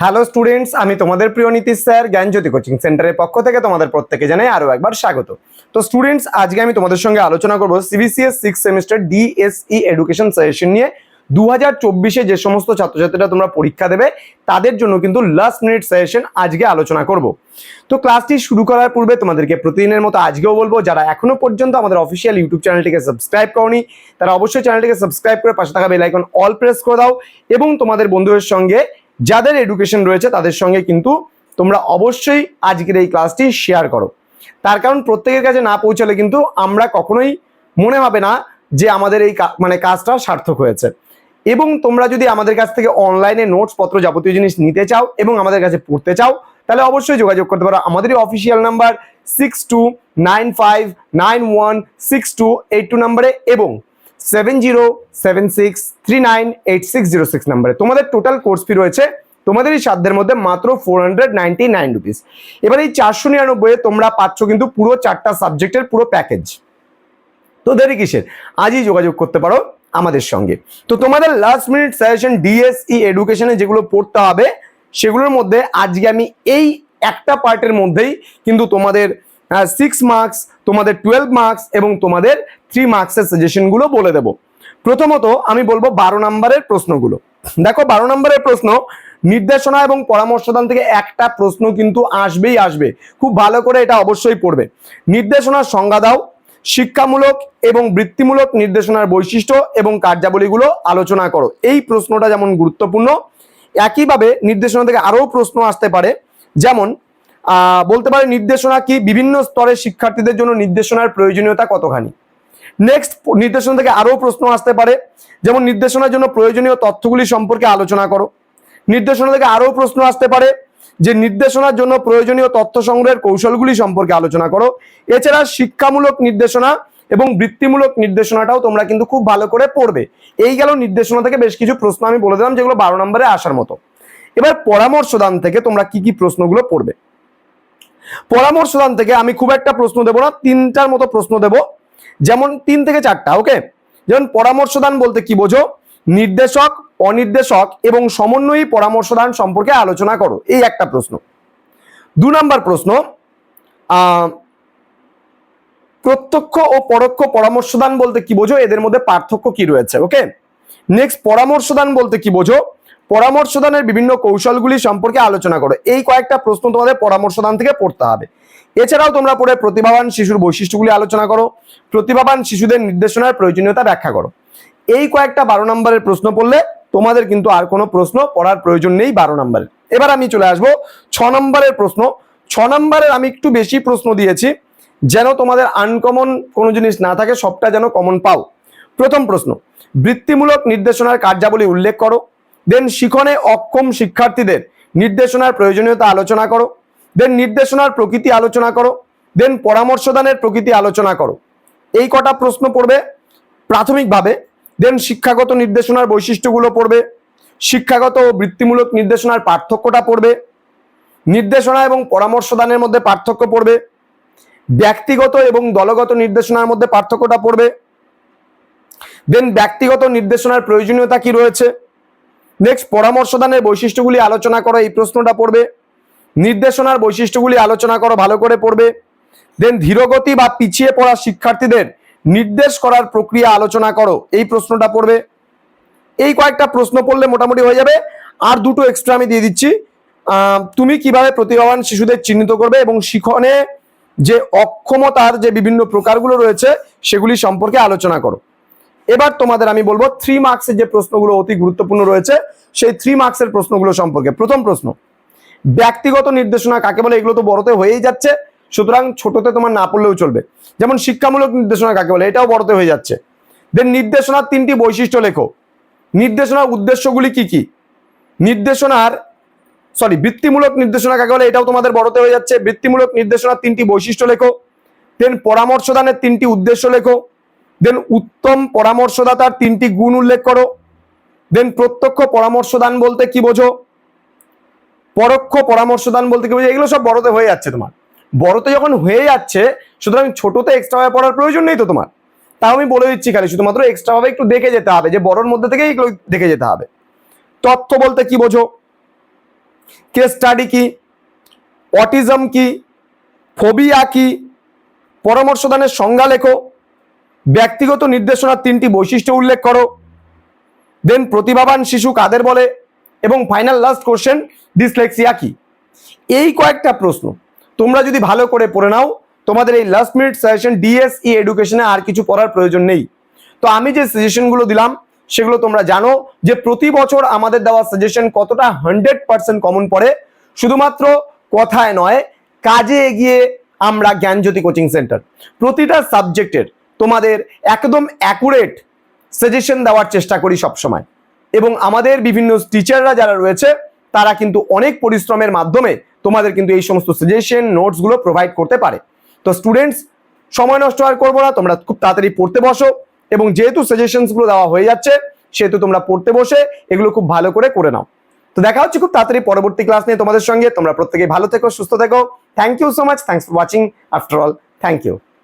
Hello students আমি তোমাদের প্রিয় নীতিশ স্যার, জ্ঞানজ্যোতি কোচিং সেন্টারের পক্ষ থেকে তোমাদের প্রত্যেকে জানাই আরও একবার স্বাগত। তো স্টুডেন্টস আজকে আমি তোমাদের সঙ্গে আলোচনা করব CBCS six semester DSE education suggestion নিয়ে। দু হাজার চব্বিশে যে সমস্ত ছাত্রছাত্রীরা তোমরা পরীক্ষা দেবে, তাদের জন্য কিন্তু লাস্ট মিনিট সাজেশন আজকে আলোচনা করব। তো ক্লাসটি শুরু করার পূর্বে তোমাদেরকে প্রতিদিনের মতো আজকেও বলব, যারা এখনও পর্যন্ত আমাদের অফিসিয়াল ইউটিউব চ্যানেলটিকে সাবস্ক্রাইব করনি, তারা অবশ্যই চ্যানেলটিকে সাবস্ক্রাইব করে পাশে থাকা বেল আইকন অল প্রেস করে দাও এবং তোমাদের বন্ধুদের সঙ্গে যাদের এডুকেশন রয়েছে তাদের সঙ্গে কিন্তু তোমরা অবশ্যই আজকের এই ক্লাসটি শেয়ার করো। তার কারণ প্রত্যেকের কাছে না পৌঁছালে কিন্তু আমরা কখনোই মনে হবে না যে আমাদের এই মানে কাজটা সার্থক হয়েছে। এবং তোমরা যদি আমাদের কাছ থেকে অনলাইনে নোটস পত্র যাবতীয় জিনিস নিতে চাও এবং আমাদের কাছে পড়তে চাও, তাহলে অবশ্যই যোগাযোগ করতে পারো। আমাদেরই official number six two nine five nine one six two eight two নাম্বারে এবং seven zero seven six three nine eight six zero six নাম্বারে। তোমাদের টোটাল কোর্স ফি রয়েছে তোমাদের এই সাধ্যের মধ্যে মাত্র four hundred ninety nine rupees এবার এই চারশো নিরানব্বই তোমরা পাচ্ছ কিন্তু পুরো চারটা সাবজেক্টের পুরো প্যাকেজ তো দেরি কিসের? আজই যোগাযোগ করতে পারো আমাদের সঙ্গে। তো তোমাদের লাস্ট মিনিট সাজেশন ডিএসই এডুকেশনে যেগুলো পড়তে হবে, সেগুলোর মধ্যে আজকে আমি এই একটা পার্টের মধ্যেই কিন্তু তোমাদের সিক্স মার্কস তোমাদের টুয়েলভ মার্কস এবং তোমাদের থ্রি মার্কসের সাজেশনগুলো বলে দেবো। প্রথমত আমি বলব বারো নম্বরের প্রশ্নগুলো। দেখো বারো নম্বরের প্রশ্ন, নির্দেশনা এবং পরামর্শদান থেকে একটা প্রশ্ন কিন্তু আসবেই আসবে। খুব ভালো করে এটা অবশ্যই পড়বে। নির্দেশনার সংজ্ঞা দাও, শিক্ষামূলক এবং বৃত্তিমূলক নির্দেশনার বৈশিষ্ট্য এবং কার্যাবলীগুলো আলোচনা করো। এই প্রশ্নটা যেমন গুরুত্বপূর্ণ, একইভাবে নির্দেশনা থেকে আরও প্রশ্ন আসতে পারে। যেমন বলতে পারে নির্দেশনা কি? বিভিন্ন স্তরের শিক্ষার্থীদের জন্য নির্দেশনার প্রয়োজনীয়তা কতখানি? নেক্সট নির্দেশনা থেকে আরও প্রশ্ন আসতে পারে। যেমন নির্দেশনার জন্য প্রয়োজনীয় তথ্যগুলি সম্পর্কে আলোচনা করো। নির্দেশনা থেকে আরও প্রশ্ন আসতে পারে যে নির্দেশনার জন্য প্রয়োজনীয় তথ্য সংগ্রহের কৌশলগুলি সম্পর্কে আলোচনা করো। এছাড়া শিক্ষামূলক নির্দেশনা এবং বৃত্তিমূলক নির্দেশনাটাও তোমরা কিন্তু খুব ভালো করে পড়বে। এই গেল নির্দেশনা থেকে বেশ কিছু প্রশ্ন আমি বলে দিলাম, যেগুলো বারো নম্বরে আসার মতো। এবার পরামর্শদান থেকে তোমরা কি কি প্রশ্নগুলো পড়বে? পরামর্শদান থেকে আমি খুব একটা প্রশ্ন দেবো না, তিনটার মতো প্রশ্ন দেবো। যেমন তিন থেকে চারটা, ওকে? যেমন পরামর্শদান বলতে কি বোঝো? নির্দেশক, অনির্দেশক এবং সমন্বয়ী পরামর্শদান সম্পর্কে আলোচনা করো, এই একটা প্রশ্ন। দু নম্বর প্রশ্ন প্রত্যক্ষ ও পরোক্ষ পরামর্শদান বলতে কি বোঝো? এদের মধ্যে পার্থক্য কি রয়েছে, ওকে? নেক্সট পরামর্শদান বলতে কি বোঝো? পরামর্শদানের বিভিন্ন কৌশলগুলি সম্পর্কে আলোচনা করো। এই কয়েকটা প্রশ্ন তোমাদের পরামর্শদান থেকে পড়তে হবে। এছাড়াও তোমরা পড়ে প্রতিভাবান শিশুর বৈশিষ্ট্যগুলি আলোচনা করো, প্রতিভাবান শিশুদের নির্দেশনার প্রয়োজনীয়তা ব্যাখ্যা করো। এই কয়েকটা বারো নম্বরের প্রশ্ন পড়লে তোমাদের কিন্তু আর কোনো প্রশ্ন পড়ার প্রয়োজন নেই বারো নম্বরের। এবার আমি চলে আসব ছ নম্বরের প্রশ্ন। ছ নম্বরের আমি একটু বেশি প্রশ্ন দিয়েছি, যেন তোমাদের আনকমন কোনো জিনিস না থাকে, সবটা যেন কমন পাও। প্রথম প্রশ্ন, বৃত্তিমূলক নির্দেশনার কার্যাবলী উল্লেখ করো। দেন শিখনে অক্ষম শিক্ষার্থীদের নির্দেশনার প্রয়োজনীয়তা আলোচনা করো। দেন নির্দেশনার প্রকৃতি আলোচনা করো। দেন পরামর্শদানের প্রকৃতি আলোচনা করো। এই কটা প্রশ্ন পড়বে প্রাথমিকভাবে। দেন শিক্ষাগত নির্দেশনার বৈশিষ্ট্যগুলো পড়বে। শিক্ষাগত ও বৃত্তিমূলক নির্দেশনার পার্থক্যটা পড়বে। নির্দেশনা এবং পরামর্শদানের মধ্যে পার্থক্য পড়বে। ব্যক্তিগত এবং দলগত নির্দেশনার মধ্যে পার্থক্যটা পড়বে। দেন ব্যক্তিগত নির্দেশনার প্রয়োজনীয়তা কি রয়েছে? নেক্সট পরামর্শদানের বৈশিষ্ট্যগুলি আলোচনা করো, এই প্রশ্নটা পড়বে। নির্দেশনার বৈশিষ্ট্যগুলি আলোচনা করো, ভালো করে পড়বে। দেন ধীরগতি বা পিছিয়ে পড়া শিক্ষার্থীদের নির্দেশ করার প্রক্রিয়া আলোচনা করো, এই প্রশ্নটা পড়বে। এই কয়েকটা প্রশ্ন পড়লে মোটামুটি হয়ে যাবে। আর দুটো এক্সট্রা আমি দিয়ে দিচ্ছি। তুমি কীভাবে প্রতিভাবান শিশুদের চিহ্নিত করবে এবং শিখনে যে অক্ষমতার যে বিভিন্ন প্রকারগুলো রয়েছে, সেগুলি সম্পর্কে আলোচনা করো। এবার তোমাদের আমি বলব থ্রি মার্কসের যে প্রশ্নগুলো অতি গুরুত্বপূর্ণ রয়েছে, সেই থ্রি মার্কসের প্রশ্নগুলো সম্পর্কে। প্রথম প্রশ্ন, ব্যক্তিগত নির্দেশনা কাকে বলে? এগুলো তো বড়তে হয়েই যাচ্ছে, সুতরাং ছোটতে তোমার না পড়লেও চলবে। যেমন শিক্ষামূলক নির্দেশনা কাকে বলে? এটাও বড়তে হয়ে যাচ্ছে। দেন নির্দেশনার তিনটি বৈশিষ্ট্য লেখো। নির্দেশনার উদ্দেশ্যগুলি কি কি? নির্দেশনার সরি বৃত্তিমূলক নির্দেশনা কাকে বলে? এটাও তোমাদের বড়তে হয়ে যাচ্ছে। বৃত্তিমূলক নির্দেশনার তিনটি বৈশিষ্ট্য লেখো। দেন পরামর্শদানের তিনটি উদ্দেশ্য লেখো। দেন উত্তম পরামর্শদাতার তিনটি গুণ উল্লেখ করো। দেন প্রত্যক্ষ পরামর্শদান বলতে কি বোঝো? পরোক্ষ পরামর্শদান বলতে কি বোঝো? এগুলো সব বড়তে হয়ে যাচ্ছে তোমার। বড়তে যখন হয়ে যাচ্ছে, সুতরাং ছোটতে এক্সট্রা পড়ার প্রয়োজন নেই তো তোমার। তাও আমি বলে দিচ্ছি খালি, শুধুমাত্র এক্সট্রা ভাবে একটু দেখে যেতে হবে, যে বড়র মধ্যে থেকে এগুলো দেখে যেতে হবে। তথ্য বলতে কি বোঝো? কেস স্টাডি কি? অটিজম কি? ফোবিয়া কি? পরামর্শদানের সংজ্ঞা লেখো। ব্যক্তিগত নির্দেশনার তিনটি বৈশিষ্ট্য উল্লেখ করো। দেন প্রতিভাবান শিশু কাদের বলে এবং ফাইনাল লাস্ট কোশ্চেন ডিসলেক্সিয়া কি? এই কয়েকটা প্রশ্ন তোমরা যদি ভালো করে পড়ে নাও, তোমাদের এই লাস্ট মিনিট সাজেশন ডিএসই এডুকেশনে আর কিছু পড়ার প্রয়োজন নেই। তো আমি যে সাজেশনগুলো দিলাম, সেগুলো তোমরা জানো যে প্রতি বছর আমাদের দেওয়া সাজেশন কতটা হান্ড্রেড পার্সেন্ট কমন পড়ে, শুধুমাত্র কথায় নয়, কাজে এগিয়ে আমরা জ্ঞানজ্যোতি কোচিং সেন্টার প্রতিটা সাবজেক্টের তোমাদের একদম অ্যাকুরেট সাজেশন দেওয়ার চেষ্টা করি সবসময়। এবং আমাদের বিভিন্ন টিচাররা যারা রয়েছে, তারা কিন্তু অনেক পরিশ্রমের মাধ্যমে তোমাদের কিন্তু এই সমস্ত সাজেশন নোটসগুলো প্রোভাইড করতে পারে। তো স্টুডেন্টস সময় নষ্ট আর করব না, তোমরা খুব তাড়াতাড়ি পড়তে বসো এবং যেহেতু সাজেশনসগুলো দেওয়া হয়ে যাচ্ছে, সেহেতু তোমরা পড়তে বসে এগুলো খুব ভালো করে করে নাও। তো দেখা হচ্ছে খুব তাড়াতাড়ি পরবর্তী ক্লাস নিয়ে তোমাদের সঙ্গে। তোমরা প্রত্যেকে ভালো থেকো, সুস্থ থেকো। Thank you so much thanks for watching after all thank you